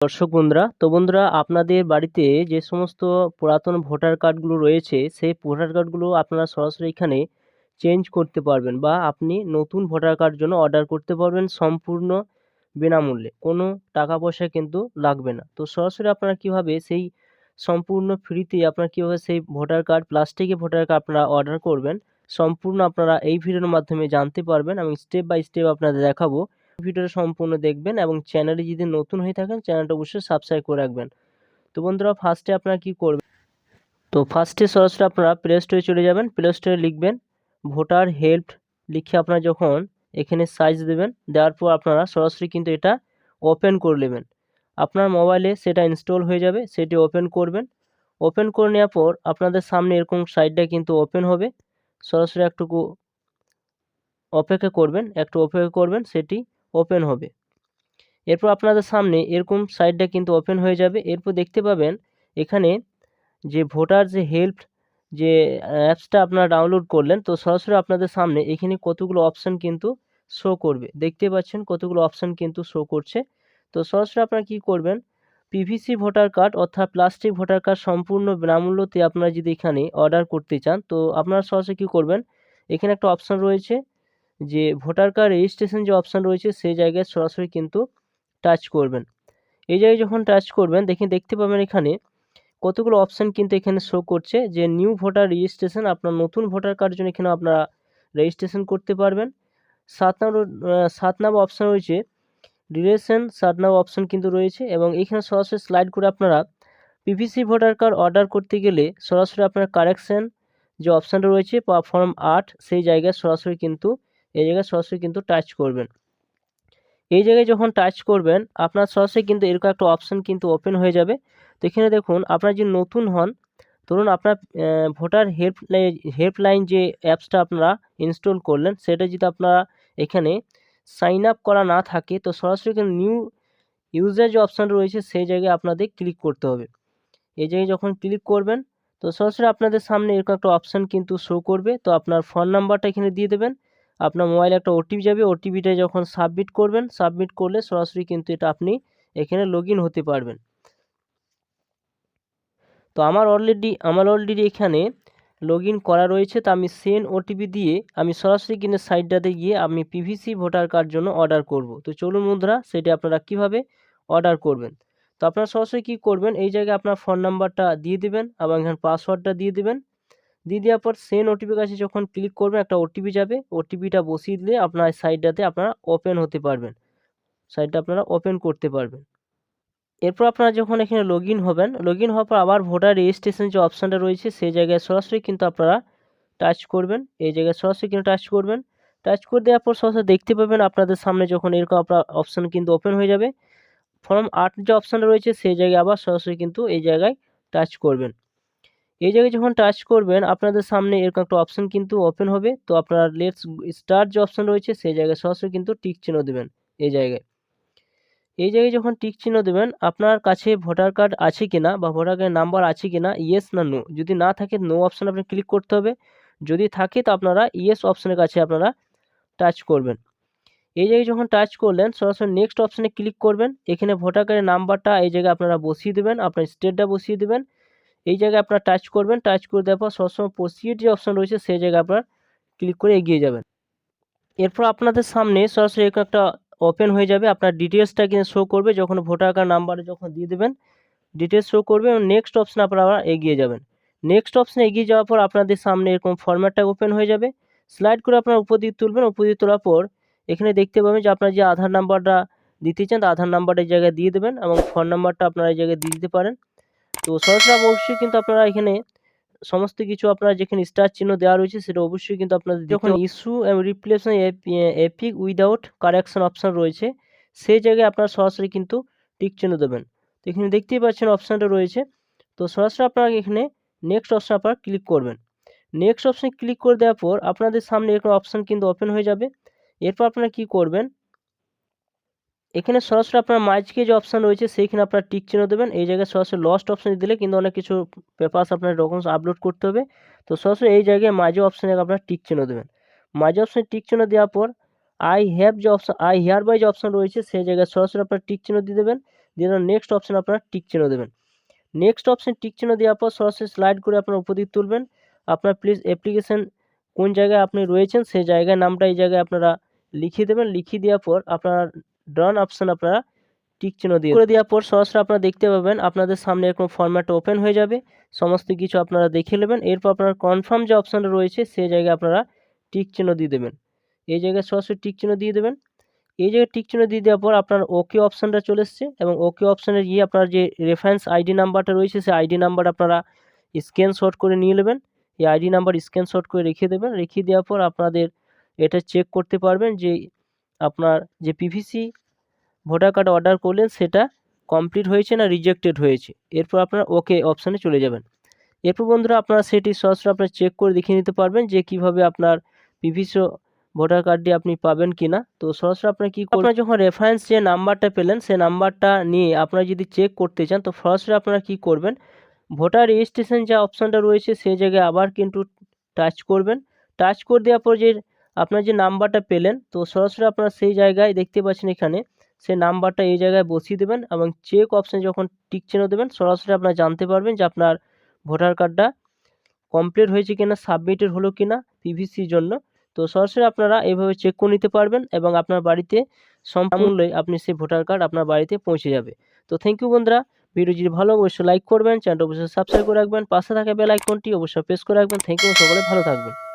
দর্শক বন্ধুরা, তো বন্ধুরা আপনাদের বাড়িতে যে সমস্ত পুরাতন ভোটার কার্ডগুলো রয়েছে, সেই ভোটার কার্ডগুলো আপনারা সরাসরি এখানে চেঞ্জ করতে পারবেন বা আপনি নতুন ভোটার কার্ড জন্য অর্ডার করতে পারবেন সম্পূর্ণ বিনামূল্যে। কোনো টাকা পয়সা কিন্তু লাগবে না। তো সরাসরি আপনারা কীভাবে সেই সম্পূর্ণ ফ্রিতে আপনারা কীভাবে সেই ভোটার কার্ড, প্লাস্টিকে ভোটার কার্ড আপনারা অর্ডার করবেন, সম্পূর্ণ আপনারা এই ভিডিওর মাধ্যমে জানতে পারবেন আমি স্টেপ বাই স্টেপ আপনাদের দেখাবো। ভিডিওটা সম্পূর্ণ দেখবেন এবং চ্যানেলে যদি নতুন হয়ে থাকেন, চ্যানেলটা অবশ্যই সাবস্ক্রাইব করে রাখবেন। তো বন্ধুরা ফার্স্টে আপনারা কি করবেন? তো ফার্স্টে সরাসরি আপনারা প্লে স্টোরে চলে যাবেন। প্লে স্টোরে লিখবেন ভোটার হেল্প লিখে আপনারা যখন এখানে সাইজ দেবেন, দেওয়ার পর আপনারা সরাসরি কিন্তু এটা ওপেন করে নেবেন। আপনার মোবাইলে সেটা ইনস্টল হয়ে যাবে, সেটি ওপেন করবেন। ওপেন করে নেওয়ার পর আপনাদের সামনে এরকম সাইডটা কিন্তু ওপেন হবে। সরাসরি একটুকু অপেক্ষা করবেন, একটু অপেক্ষা করবেন, সেটি ওপেন হবে। এরপর আপনাদের সামনে এরকম সাইডটা কিন্তু ওপেন হয়ে যাবে। এরপর দেখতে পাবেন এখানে যে ভোটার যে হেল্প যে অ্যাপসটা আপনারা ডাউনলোড করলেন, তো সরাসরি আপনাদের সামনে এখানে কতগুলো অপশান কিন্তু শো করবে। দেখতে পাচ্ছেন কতগুলো অপশান কিন্তু শো করছে। তো সরাসরি আপনারা কী করবেন? পিভিসি ভোটার কার্ড অর্থাৎ প্লাস্টিক ভোটার কার্ড সম্পূর্ণ বিনামূল্যতে আপনারা যদি এখানে অর্ডার করতে চান, তো আপনারা সরাসরি কী করবেন? এখানে একটা অপশান রয়েছে যে ভোটার কার্ড রেজিস্ট্রেশন যে অপশান রয়েছে, সেই জায়গায় সরাসরি কিন্তু টাচ করবেন। এই জায়গায় যখন টাচ করবেন, দেখে দেখতে পাবেন এখানে কতগুলো অপশান কিন্তু এখানে শো করছে যে নিউ ভোটার রেজিস্ট্রেশন আপনার নতুন ভোটার কার্ডের জন্য এখানে আপনারা রেজিস্ট্রেশন করতে পারবেন। সাত নম্বর সাত নম্বর অপশান রয়েছে ডিরেশন সাত নম্বর অপশান কিন্তু রয়েছে এবং এখানে সরাসরি স্লাইড করে আপনারা পিভিসি ভোটার কার্ড অর্ডার করতে গেলে সরাসরি আপনার কারেকশান যে অপশানটা রয়েছে, বা ফর্ম আট, সেই জায়গায় সরাসরি কিন্তু এই জায়গায় সরাসরি কিন্তু টাচ করবেন। এই জায়গায় যখন টাচ করবেন, আপনার সরাসরি কিন্তু এরকম একটা অপশান কিন্তু ওপেন হয়ে যাবে। তো এখানে দেখুন, আপনার যদি নতুন হন, ধরুন আপনার ভোটার হেল্পলাইন হেল্পলাইন যে অ্যাপসটা আপনারা ইনস্টল করলেন, সেটা যদি আপনারা এখানে সাইন আপ করা না থাকে, তো সরাসরি কিন্তু নিউ ইউজার যে অপশান রয়েছে, সেই জায়গায় আপনাদের ক্লিক করতে হবে। এই জায়গায় যখন ক্লিক করবেন, তো সরাসরি আপনাদের সামনে এরকম একটা অপশান কিন্তু শো করবে। তো আপনার ফোন নাম্বারটা এখানে দিয়ে দেবেন। আপনার মোবাইলে একটা ওটিপি যাবে, ওটিপিটা যখন সাবমিট করবেন সাবমিট করলে সরাসরি কিন্তু এটা আপনি এখানে লগ হতে পারবেন। তো আমার অলরেডি আমার অলরেডি এখানে লগ করা রয়েছে, তো আমি সেন ওটিপি দিয়ে আমি সরাসরি কিন্তু সাইটটাতে গিয়ে আমি পিভিসি ভোটার কার্ড জন্য অর্ডার করব। তো চলুন বন্ধুরা, সেটি আপনারা কীভাবে অর্ডার করবেন? তো আপনারা সরাসরি কী করবেন? এই জায়গায় আপনার ফোন নাম্বারটা দিয়ে দিবেন এবং এখানে পাসওয়ার্ডটা দিয়ে দিবেন। দিয়ে দেওয়ার পর সেন ওটিপি কাছে যখন ক্লিক করবেন, একটা ওটিপি যাবে। ওটিপিটা বসিয়ে দিলে আপনার সাইটটাতে আপনারা ওপেন হতে পারবেন। সাইটটা আপনারা ওপেন করতে পারবেন। এরপর আপনারা যখন এখানে লগ হবেন লগ হওয়ার পর আবার ভোটার রেজিস্ট্রেশন যে অপশানটা রয়েছে, সেই জায়গায় সরাসরি কিন্তু আপনারা টাচ করবেন। এই জায়গায় সরাসরি কিন্তু টাচ করবেন। টাচ করে দেওয়ার পর সরাসরি দেখতে পাবেন আপনাদের সামনে যখন এরকম আপনার অপশান কিন্তু ওপেন হয়ে যাবে। ফর্ম আট যে অপশানটা রয়েছে, সেই জায়গায় আবার সরাসরি কিন্তু এই জায়গায় টাচ করবেন। এই জায়গায় যখন টাচ করবেন, আপনাদের সামনে এরকম একটা অপশান কিন্তু ওপেন হবে। তো আপনার লেটস স্টার্ট যে অপশান রয়েছে, সেই জায়গায় সরাসরি কিন্তু টিক চিহ্ন দেবেন এই জায়গায়। এই জায়গায় যখন টিক চিহ্ন দেবেন, আপনার কাছে ভোটার কার্ড আছে কিনা বা ভোটার কার্ডের নাম্বার আছে কিনা ইয়েস না নো যদি না থাকে নো অপশান আপনি ক্লিক করতে হবে। যদি থাকে, তো আপনারা ইয়েস অপশানের কাছে আপনারা টাচ করবেন। এই জায়গায় যখন টাচ করলেন, সরাসরি নেক্সট অপশানে ক্লিক করবেন। এখানে ভোটার কার্ডের নাম্বারটা এই জায়গায় আপনারা বসিয়ে দেবেন, আপনার স্টেটটা বসিয়ে দেবেন। এই জায়গায় আপনারা টাচ করবেন টাচ করে দেওয়ার পর সবসময় প্রসিড যে অপশান রয়েছে সেই জায়গায় আপনার ক্লিক করে এগিয়ে যাবেন। এরপর আপনাদের সামনে সরাসরি একটা ওপেন হয়ে যাবে। আপনার ডিটেলসটা কিন্তু শো করবে, যখন ভোটার কার্ড নাম্বারে যখন দিয়ে দেবেন ডিটেলস শো করবে এবং নেক্সট অপশানে আপনারা এগিয়ে যাবেন। নেক্সট অপশানে এগিয়ে যাওয়ার পর আপনাদের সামনে এরকম ফরম্যাটটা ওপেন হয়ে যাবে। স্লাইড করে আপনার উপর তুলবেন, উপর তোলার পর এখানে দেখতে পাবেন যে আপনার যে আধার নাম্বারটা দিতে চান, আধার নাম্বারটা এই জায়গায় দিয়ে দেবেন এবং ফোন নাম্বারটা আপনারা এই জায়গায় দিয়ে দিতে পারেন। তো সরাসরি অবশ্যই কিন্তু আপনারা এখানে সমস্ত কিছু আপনার যেখানে স্টার চিহ্ন দেওয়া রয়েছে সেটা অবশ্যই কিন্তু আপনাদের যখন ইস্যু এবং replacement EPIC without correction option রয়েছে সেই জায়গায় আপনারা সরাসরি কিন্তু টিক চিহ্ন দেবেন। তো এখানে দেখতেই পাচ্ছেন অপশানটা রয়েছে। তো সরাসরি আপনারা এখানে নেক্সট অপশান আপনারা ক্লিক করবেন। নেক্সট অপশানে ক্লিক করে দেওয়ার পর আপনাদের সামনে এরকম অপশান কিন্তু ওপেন হয়ে যাবে। এরপর আপনারা কি করবেন? এখানে সরাসরি আপনার মাঝকে যে অপশান রয়েছে, সেইখানে আপনার টিক চিহ্ন দেবেন। এই জায়গায় সরাসরি লস্ট অপশান দিলে কিন্তু অনেক কিছু পেপার্স আপনার ডকুমেন্টস আপলোড করতে হবে। তো সরাসরি এই জায়গায় মাঝে অপশানে আপনার টিক চিহ্ন দেবেন। মাঝে অপশানে টিক চিহ্ন দেওয়ার পর আই হ্যাভ যে অপশান আই হেয়ার বাই যে অপশান রয়েছে, সেই জায়গায় সরাসরি আপনার টিক চিহ্ন দিয়ে দেবেন। দিয়ে নেক্সট অপশান আপনার টিক চিহ্ন দেবেন। নেক্সট অপশন টিক চিহ্ন দেওয়ার পর সরাসরি স্লাইড করে আপনার উপর তুলবেন। আপনার প্লিজ অ্যাপ্লিকেশন কোন জায়গায় আপনি রয়েছেন, সেই জায়গায় নামটা এই জায়গায় আপনারা লিখিয়ে দেবেন। লিখিয়ে দেওয়ার পর আপনার ডান অপশন আপনারা টিক চিহ্ন দিয়ে করে দেওয়ার পর সরাসরি আপনারা দেখতে পাবেন আপনাদের সামনে এরকম ফরম্যাট ওপেন হয়ে যাবে। সমস্ত কিছু আপনারা দেখে নেবেন। এরপর আপনার কনফার্ম যে অপশানটা রয়েছে সেই জায়গায় আপনারা টিক চিহ্ন দিয়ে দেবেন। এই জায়গায় সরাসরি টিক চিহ্ন দিয়ে দেবেন। এই জায়গায় টিক চিহ্ন দিয়ে দেওয়ার পর আপনার ওকে অপশানটা চলে এসছে এবং ওকে অপশানে গিয়ে আপনার যে রেফারেন্স আইডি নাম্বারটা রয়েছে, সেই আইডি নাম্বার আপনারা স্ক্যানশট করে নিয়ে নেবেন। এই আইডি নাম্বার স্ক্যানশট করে রেখে দেবেন। রেখে দেওয়ার পর আপনাদের এটা চেক করতে পারবেন যে আপনার যে পিভিসি ভোটার কার্ড অর্ডার করলেন, সেটা কমপ্লিট হয়েছে না রিজেক্টেড হয়েছে? এরপর আপনারা ওকে অপশানে চলে যাবেন। এরপর বন্ধুরা, আপনারা সেটি সরাসরি আপনারা চেক করে দেখে নিতে পারবেন যে কীভাবে আপনার পিভিসি ভোটার কার্ডটি আপনি পাবেন কি না তো সরাসরি আপনার কী আপনারা যখন রেফারেন্স যে নাম্বারটা পেলেন, সে নাম্বারটা নিয়ে আপনারা যদি চেক করতে চান, তো সরাসরি আপনারা কী করবেন? ভোটার রেজিস্ট্রেশন যে অপশানটা রয়েছে সেই জায়গায় আবার কিন্তু টাচ করবেন। টাচ করে দেওয়ার পর যে আপনার যে নাম্বারটা পেলেন, তো সরাসরি আপনারা সেই জায়গায় দেখতে পাচ্ছেন এখানে, সেই নাম্বারটা এই জায়গায় বসিয়ে দেবেন এবং চেক অপশানে যখন টিক চিহ্ন দেবেন, সরাসরি আপনারা জানতে পারবেন যে আপনার ভোটার কার্ডটা কমপ্লিট হয়েছে কিনা সাবমিটেড হলো কিনা পিভিসির জন্য। তো সরাসরি আপনারা এইভাবে চেক করে নিতে পারবেন এবং আপনার বাড়িতে সম্পূর্ণই আপনি সেই ভোটার কার্ড আপনার বাড়িতে পৌঁছে যাবে। তো থ্যাংক ইউ বন্ধুরা ভিডিও যদি ভালো অবশ্যই লাইক করবেন চ্যানেলটা অবশ্যই সাবস্ক্রাইব করে রাখবেন, পাশে থাকা বেল আইকনটি অবশ্যই প্রেস করে রাখবেন। থ্যাংক ইউ সকলে ভালো থাকবেন।